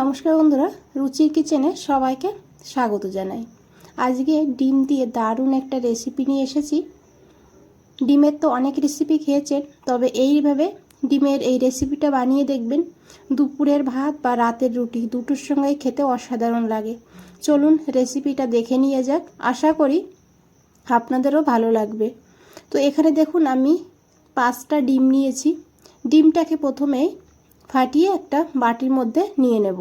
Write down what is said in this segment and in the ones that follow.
নমস্কার বন্ধুরা, রুচির কিচেনে সবাইকে স্বাগত জানাই। আজকে ডিম দিয়ে দারুণ একটা রেসিপি নিয়ে এসেছি। ডিমের তো অনেক রেসিপি খেয়েছেন, তবে এইভাবে ডিমের এই রেসিপিটা বানিয়ে দেখবেন। দুপুরের ভাত বা রাতের রুটি দুটোর সঙ্গে খেতে অসাধারণ লাগে। চলুন রেসিপিটা দেখে নিয়ে যাক, আশা করি আপনাদেরও ভালো লাগবে। তো এখানে দেখুন, আমি পাঁচটা ডিম নিয়েছি। ডিমটাকে প্রথমেই ফাটিয়ে একটা বাটির মধ্যে নিয়ে নেব।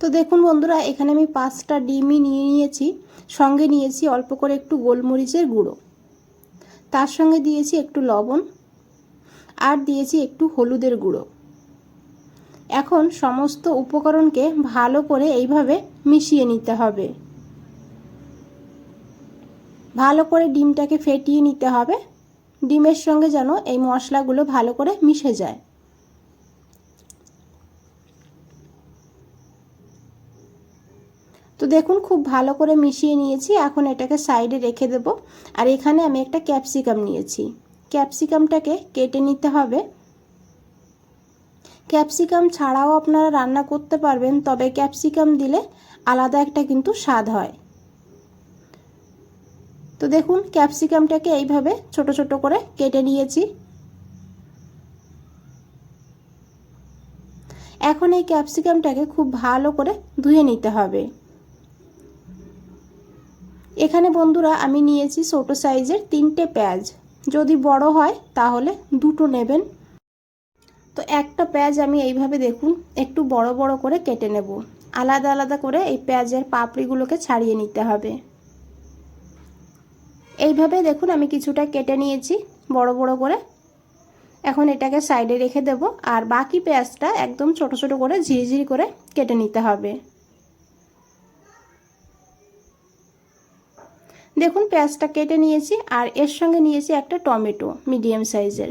তো দেখুন বন্ধুরা, এখানে আমি পাঁচটা ডিমই নিয়ে নিয়েছি। সঙ্গে নিয়েছি অল্প করে একটু গোলমরিচের গুঁড়ো। তার সঙ্গে দিয়েছি একটু লবণ আর দিয়েছি একটু হলুদের গুঁড়ো। এখন সমস্ত উপকরণকে ভালো করে এইভাবে মিশিয়ে নিতে হবে। ভালো করে ডিমটাকে ফেটিয়ে নিতে হবে। ডিমের সঙ্গে যেন এই মশলাগুলো ভালো করে মিশে যায়। তো দেখুন, খুব ভালো করে মিশিয়ে নিয়েছি। এখন এটাকে সাইডে রেখে দেব। আর এখানে আমি একটা ক্যাপসিকাম নিয়েছি। ক্যাপসিকামটাকে কেটে নিতে হবে। ক্যাপসিকাম ছাড়াও আপনারা রান্না করতে পারবেন, তবে ক্যাপসিকাম দিলে আলাদা একটা কিন্তু স্বাদ হয়। তো দেখুন ক্যাপসিকামটাকে এইভাবে ছোট ছোট করে কেটে নিয়েছি। এখন এই ক্যাপসিকামটাকে খুব ভালো করে ধুয়ে নিতে হবে। এখানে বন্ধুরা, আমি নিয়েছি ছোট সাইজের তিনটে পেঁয়াজ। যদি বড় হয়, তাহলে দুটো নেবেন। তো একটা পেঁয়াজ আমি এইভাবে দেখুন, একটু বড় বড় করে কেটে নেব। আলাদা আলাদা করে এই পেঁয়াজের পাপড়িগুলোকে ছাড়িয়ে নিতে হবে। এইভাবে দেখুন আমি কিছুটা কেটে নিয়েছি, বড় বড় করে। এখন এটাকে সাইডে রেখে দেব, আর বাকি পেঁয়াজটা একদম ছোট ছোট করে ঝিরিঝিরি করে কেটে নিতে হবে। দেখুন পেঁয়াজটা কেটে নিয়েছি, আর এর সঙ্গে নিয়েছি একটা টমেটো মিডিয়াম সাইজের।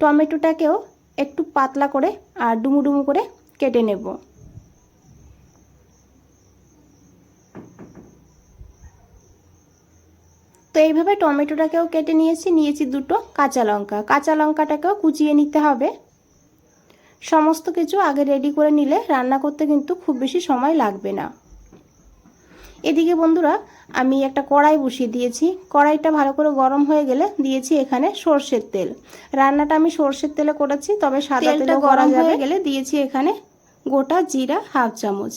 টমেটোটাকেও একটু পাতলা করে আর ডুমু ডুমু করে কেটে নেব। তো এইভাবে টমেটোটাকেও কেটে নিয়েছি নিয়েছি দুটো কাঁচা লঙ্কা। কাঁচা লঙ্কাটাকেও কুচিয়ে নিতে হবে। সমস্ত কিছু আগে রেডি করে নিলে রান্না করতে কিন্তু খুব বেশি সময় লাগবে না। এদিকে বন্ধুরা আমি একটা কড়াই বসিয়ে দিয়েছি। কড়াইটা ভালো করে গরম হয়ে গেলে দিয়েছি এখানে সর্ষের তেল। রান্নাটা আমি সর্ষের তেলে করেছি তবে সাদা তেলটা গরম হয়ে গেলে দিয়েছি এখানে গোটা জিরা হাফ চামচ।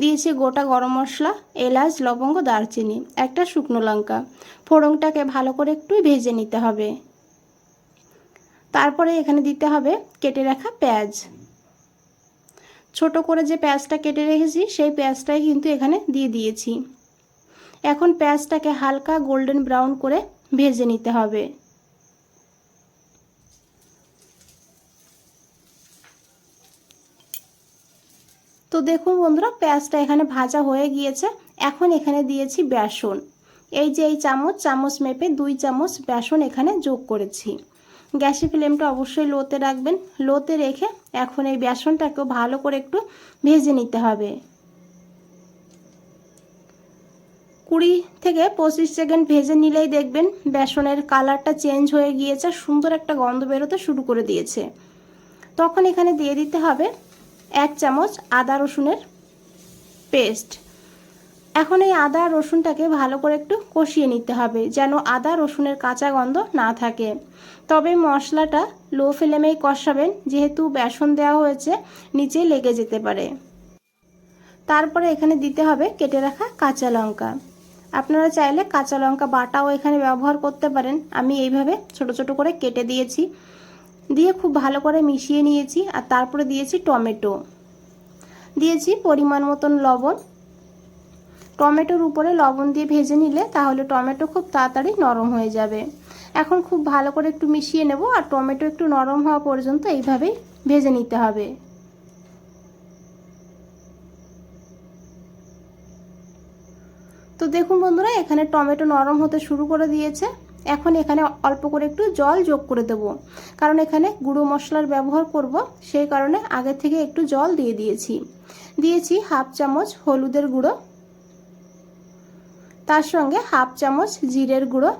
দিয়েছি গোটা গরম মশলা, এলাচ, লবঙ্গ, দারচিনি, একটা শুকনো লঙ্কা। ফোড়নটাকে ভালো করে একটু ভেজে নিতে হবে। তারপরে এখানে দিতে হবে কেটে রাখা পেঁয়াজ। ছোট করে যে পেঁয়াজটা কেটে রেখেছি, সেই পেঁয়াজটাই কিন্তু এখানে দিয়ে দিয়েছি। এখন পেঁয়াজটাকে হালকা গোল্ডেন ব্রাউন করে ভেজে নিতে হবে। তো দেখুন বন্ধুরা, পেঁয়াজটা এখানে ভাজা হয়ে গিয়েছে। এখন এখানে দিয়েছি বেসন। এই যে এই চামচ চামচ মেপে দুই চামচ বেসন এখানে যোগ করেছি। গ্যাসের ফ্লেমটা অবশ্যই লোতে রাখবেন। লোতে রেখে এখন এই বেসনটাকেও ভালো করে একটু ভেজে নিতে হবে। কুড়ি থেকে পঁচিশ সেকেন্ড ভেজে নিলেই দেখবেন বেসনের কালারটা চেঞ্জ হয়ে গিয়েছে, সুন্দর একটা গন্ধ বেরোতে শুরু করে দিয়েছে। তখন এখানে দিয়ে দিতে হবে এক চামচ আদা রসুনের পেস্ট। এখন এই আদা রসুনটাকে ভালো করে একটু কষিয়ে নিতে হবে যেন আদা রসুনের কাঁচা গন্ধ না থাকে। তবে মশলাটা লো ফ্লেমেই কষাবেন, যেহেতু বেসন দেওয়া হয়েছে, নিচে লেগে যেতে পারে। তারপরে এখানে দিতে হবে কেটে রাখা কাঁচা লঙ্কা। আপনারা চাইলে কাঁচা লঙ্কা বাটাও এখানে ব্যবহার করতে পারেন। আমি এইভাবে ছোট ছোট করে কেটে দিয়েছি। দিয়ে খুব ভালো করে মিশিয়ে নিয়েছি আর তারপরে দিয়েছি টমেটো। দিয়েছি পরিমাণ মতন লবণ। টমেটোর উপরে লবণ দিয়ে ভেজে নিলে তাহলে টমেটো খুব তাড়াতাড়ি নরম হয়ে যাবে। এখন খুব ভালো করে একটু মিশিয়ে নেব আর টমেটো একটু নরম হওয়া পর্যন্ত এইভাবেই ভেজে নিতে হবে। তো দেখুন বন্ধুরা, এখানে টমেটো নরম হতে শুরু করে দিয়েছে। এখন এখানে অল্প করে একটু জল যোগ করে দেব। কারণ এখানে গুঁড়ো মশলার ব্যবহার করব, সেই কারণে আগে থেকে একটু জল দিয়ে দিয়েছি। দিয়েছি হাফ চামচ হলুদের গুঁড়ো, তার সঙ্গে হাফ চামচ জিরের গুঁড়ো,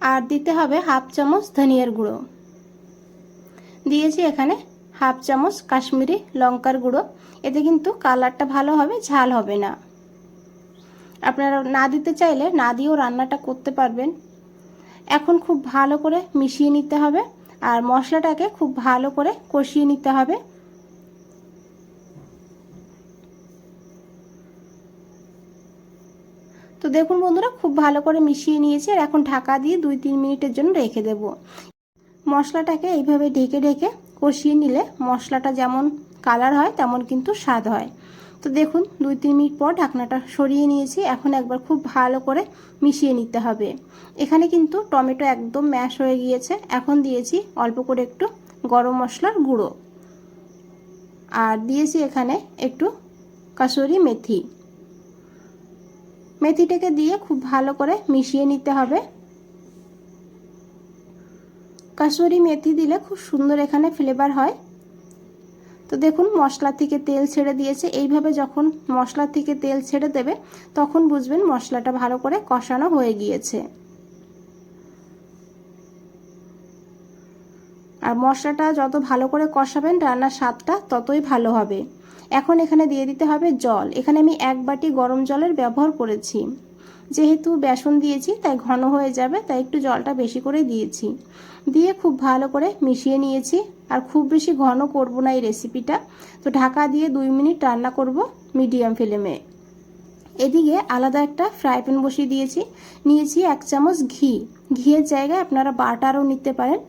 আর দিতে হবে হাফ চামচ ধনিয়ার গুঁড়ো। দিয়েছি এখানে হাফ চামচ কাশ্মীরি লঙ্কার গুঁড়ো। এতে কিন্তু কালারটা ভালো হবে, ঝাল হবে না। আপনারা না দিতে চাইলে না দিয়েও রান্নাটা করতে পারবেন। এখন খুব ভালো করে মিশিয়ে নিতে হবে আর মশলাটাকে খুব ভালো করে কষিয়ে নিতে হবে। তো দেখুন বন্ধুরা, খুব ভালো করে মিশিয়ে নিয়েছি আর এখন ঢাকা দিয়ে দুই তিন মিনিটের জন্য রেখে দেব। মশলাটাকে এইভাবে ঢেকে ঢেকে কষিয়ে নিলে মশলাটা যেমন কালার হয়, তেমন কিন্তু স্বাদ হয়। তো দেখুন, দুই তিন মিনিট পর ঢাকনাটা সরিয়ে নিয়েছি। এখন একবার খুব ভালো করে মিশিয়ে নিতে হবে। এখানে কিন্তু টমেটো একদম ম্যাশ হয়ে গিয়েছে। এখন দিয়েছি অল্প করে একটু গরম মশলার গুঁড়ো। আর দিয়েছি এখানে একটু কাসুরি মেথি। মেথিটাকে দিয়ে খুব ভালো করে মিশিয়ে নিতে হবে। কাসুরি মেথি দিলে খুব সুন্দর এখানে ফ্লেভার হয়। তো দেখুন, মশলা থেকে তেল ছেড়ে দিয়েছে। এইভাবে যখন মশলা থেকে তেল ছেড়ে দেবে, তখন বুঝবেন মশলাটা ভালো করে কষানো হয়ে গিয়েছে। আর মশলাটা যত ভালো করে কষাবেন, রান্নার স্বাদটা ততই ভালো হবে। এখন এখানে দিয়ে দিতে হবে জল। এখানে আমি এক বাটি গরম জলের ব্যবহার করেছি। যেহেতু বেসন দিয়েছি, তাই ঘন হয়ে যাবে, তাই একটু জলটা বেশি করে দিয়েছি। দিয়ে খুব ভালো করে মিশিয়ে নিয়েছি, আর খুব বেশি ঘন করব না এই রেসিপিটা। তো ঢাকা দিয়ে দুই মিনিট রান্না করব মিডিয়াম ফ্লেমে। এদিকে আলাদা একটা ফ্রাই প্যান বসিয়ে দিয়েছি। নিয়েছি এক চামচ ঘি। ঘিয়ের জায়গায় আপনারা বাটারও নিতে পারেন।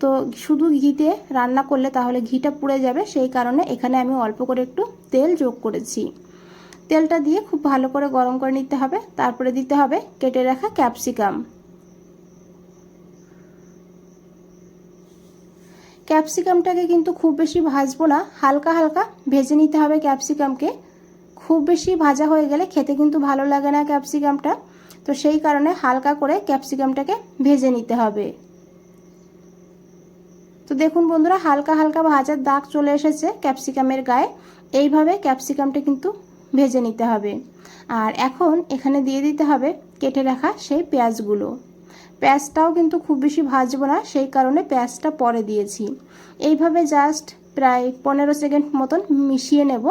তো শুধু ঘিতে রান্না করলে তাহলে ঘিটা পুড়ে যাবে, সেই কারণে এখানে আমি অল্প করে একটু তেল যোগ করেছি। তেলটা দিয়ে খুব ভালো করে গরম করে নিতে হবে। তারপরে দিতে হবে কেটে রাখা ক্যাপসিকাম। ক্যাপসিকামটাকে কিন্তু খুব বেশি ভাজবো না, হালকা হালকা ভেজে নিতে হবে ক্যাপসিকামকে। খুব বেশি ভাজা হয়ে গেলে খেতে কিন্তু ভালো লাগে না ক্যাপসিকামটা। তো সেই কারণে হালকা করে ক্যাপসিকামটাকে ভেজে নিতে হবে। তো দেখুন বন্ধুরা, হালকা হালকা ভাজার দাগ চলে এসেছে ক্যাপসিকামের গায়ে। এইভাবে ক্যাপসিকামটা কিন্তু ভেজে নিতে হবে। আর এখন এখানে দিয়ে দিতে হবে কেটে রাখা সেই পেঁয়াজগুলো। পেঁয়াজটাও কিন্তু খুব বেশি ভাজবো না, সেই কারণে পেঁয়াজটা পরে দিয়েছি। এইভাবে জাস্ট প্রায় পনেরো সেকেন্ড মতন মিশিয়ে নেব,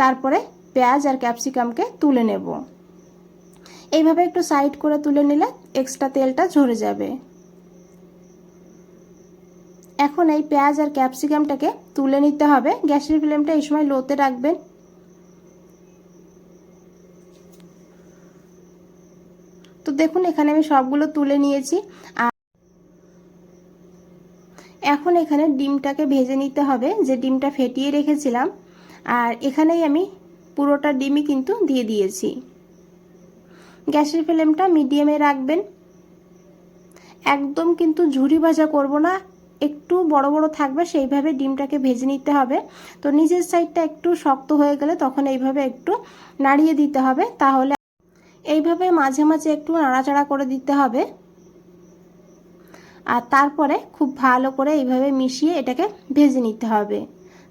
তারপরে পেঁয়াজ আর ক্যাপসিকামকে তুলে নেব। এইভাবে একটু সাইড করে তুলে নিলে এক্সট্রা তেলটা ঝরে যাবে। এখন এই পেঁয়াজ আর ক্যাপসিকামটাকে তুলে নিতে হবে। গ্যাসের ফ্লেমটা এই সময় লোতে রাখবেন। দেখুন, এখানে আমি সবগুলো তুলে নিয়েছি। এখন এখানে ডিমটাকে ভেজে নিতে হবে, যে ডিমটা ফেটিয়ে রেখেছিলাম। আর এখানেই আমি পুরোটা ডিমই কিন্তু দিয়ে দিয়েছি। গ্যাসের ফ্লেমটা মিডিয়ামে রাখবেন। একদম কিন্তু ঝুরি ভাজা করব না, একটু বড় বড় থাকবে, সেইভাবে ডিমটাকে ভেজে নিতে হবে। তো নিচের সাইডটা একটু শক্ত হয়ে গেলে তখন এইভাবে একটু নাড়িয়ে দিতে হবে, তাহলে এইভাবে মাঝে মাঝে একটু নাড়াচাড়া করে দিতে হবে। আর তারপরে খুব ভালো করে এইভাবে মিশিয়ে এটাকে ভেজে নিতে হবে।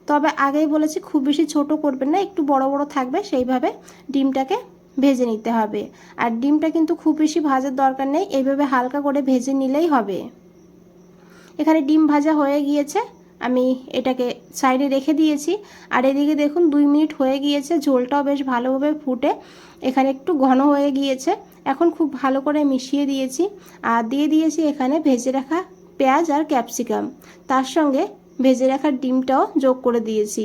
তবে আগেই বলেছি, খুব বেশি ছোট করবেন না, একটু বড় বড় থাকবে, সেইভাবে ডিমটাকে ভেজে নিতে হবে। আর ডিমটা কিন্তু খুব বেশি ভাজার দরকার নেই, এইভাবে হালকা করে ভেজে নিলেই হবে। এখানে ডিম ভাজা হয়ে গিয়েছে আমি এটাকে সাইডে রেখে দিয়েছি। আর এদিকে দেখুন দুই মিনিট হয়ে গিয়েছে, ঝোলটাও বেশ ভালোভাবে ফুটে। এখানে একটু ঘন হয়ে গিয়েছে। এখন খুব ভালো করে মিশিয়ে দিয়েছি। আর দিয়ে দিয়েছি এখানে ভেজে রাখা পেঁয়াজ আর ক্যাপসিকাম। তার সঙ্গে ভেজে রাখা ডিমটাও যোগ করে দিয়েছি।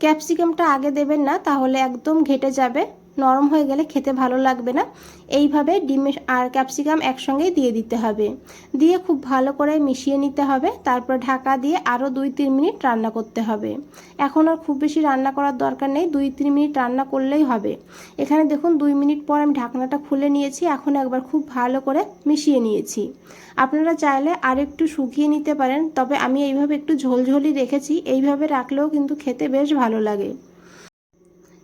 ক্যাপসিকামটা আগে দেবেন না, তাহলে একদম ঘেটে যাবে। নরম হয়ে গেলে খেতে ভালো লাগবে না। এইভাবে ডিম আর ক্যাপসিকাম একসঙ্গেই দিয়ে দিতে হবে। দিয়ে খুব ভালো করে মিশিয়ে নিতে হবে। তারপর ঢাকা দিয়ে আরও দুই তিন মিনিট রান্না করতে হবে। এখন আর খুব বেশি রান্না করার দরকার নেই। দুই তিন মিনিট রান্না করলেই হবে। এখানে দেখুন, দুই মিনিট পর আমি ঢাকনাটা খুলে নিয়েছি। এখন একবার খুব ভালো করে মিশিয়ে নিয়েছি। আপনারা চাইলে আর একটু শুকিয়ে নিতে পারেন, তবে আমি এইভাবে একটু ঝোলঝোলি রেখেছি। এইভাবে রাখলেও কিন্তু খেতে বেশ ভালো লাগে।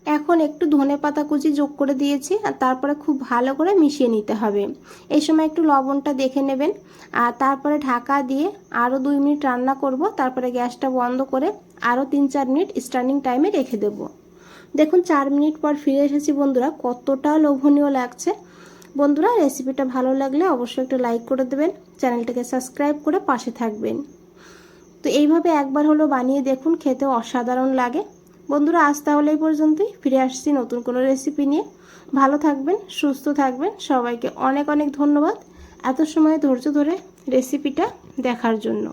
এখন একটু ধনে পাতা কুচি যোগ করে দিয়েছি আর তারপরে খুব ভালো করে মিশিয়ে নিতে হবে। এই সময় একটু লবণটা দেখে নেবেন। আর তারপরে ঢাকা দিয়ে আরও দুই মিনিট রান্না করব। তারপরে গ্যাসটা বন্ধ করে আরও তিন চার মিনিট স্টার্নিং টাইমে রেখে দেব। দেখুন, চার মিনিট পর ফিরে এসেছি বন্ধুরা। কতটা লোভনীয় লাগছে। বন্ধুরা রেসিপিটা ভালো লাগলে অবশ্যই একটা লাইক করে দেবেন। চ্যানেলটাকে সাবস্ক্রাইব করে পাশে থাকবেন। তো এইভাবে একবার হলো বানিয়ে দেখুন, খেতে অসাধারণ লাগে। বন্ধুরা, আজ তাহলে এই পর্যন্তই। ফিরে আসছি নতুন কোনো রেসিপি নিয়ে। ভালো থাকবেন, সুস্থ থাকবেন। সবাইকে অনেক অনেক ধন্যবাদ এত সময় ধৈর্য ধরে রেসিপিটা দেখার জন্য।